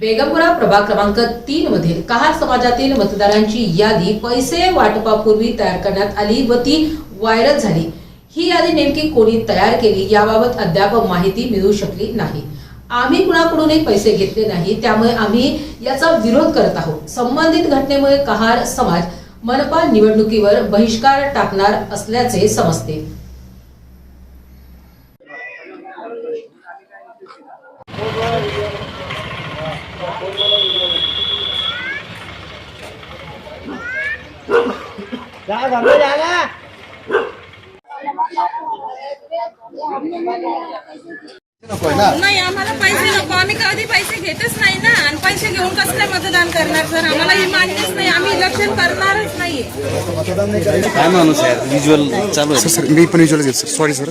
बेगमपुरा प्रभाग क्रमांक तीन मधील कहार समाजातील मतदारांची यादी पैसे वाटपापूर्वी तयार करण्यात आली व ती व्हायरल झाली. ही यादी नेमकी कोणी तयार केली याबाबत अद्याप माहिती मिळू शकली नाही. आम्ही कुणाकडूनही पैसे घेतले नाही त्यामुळे आम्ही याचा विरोध करत आहोत. संबंधित घटनेमुळे कहार समाज मनपा निवडणुकीवर बहिष्कार टाकणार असल्याचे समजते. नाही आम्हाला पैसे नको. आम्ही कधी पैसे घेतच नाही ना. आणि पैसे घेऊन कसं काय मतदान करणार सर? आम्हाला हे मान्यच नाही. आम्ही इलेक्शन करणारच नाहीये. काय माणूस आहे? विज्युअल चालू आहे. सर मी पण विचारलं घेतो सर.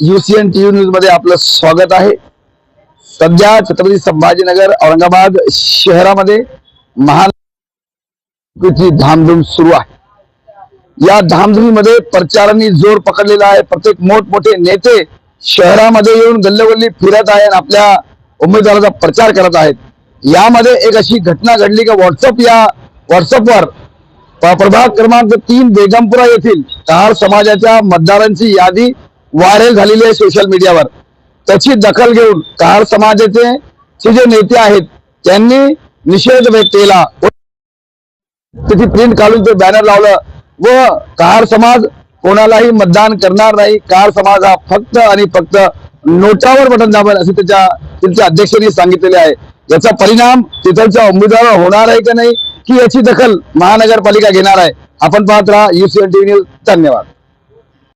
युसीएन टीव्ही न्यूजमध्ये आपलं स्वागत आहे. सध्या छत्रपती संभाजीनगर औरंगाबाद शहरामध्ये महानगरची धामधूम सुरू आहे. या धामधुमीमध्ये प्रचारांनी जोर पकडलेला आहे. प्रत्येक मोठमोठे नेते शहरामध्ये येऊन गल्लोगल्ली फिरत आहे आणि आपल्या उमेदवाराचा प्रचार करत आहेत. यामध्ये एक अशी घटना घडली की व्हॉट्सअप या व्हॉट्सअपवर प्रभाग क्रमांक तीन बेगमपुरा येथील कहार समाजाच्या मतदारांची यादी व्हायरल झालेली आहे सोशल मीडियावर. त्याची दखल घेऊन कार समाजाचे चे जे नेते आहेत त्यांनी निषेध व्यक्त केला. तिथे प्रिंट काढून ते बॅनर लावलं. व कार समाज कोणालाही मतदान करणार नाही. कार समाज हा फक्त आणि फक्त नोटावर बटन दाबेल असे त्याच्या तिथल्या अध्यक्षांनी सांगितलेले आहे. याचा परिणाम तिथलच्या उमेदवार होणार आहे का नाही की याची दखल महानगरपालिका घेणार आहे. आपण पाहत राहा युसीएन टीव्ही न्यूज धन्यवाद.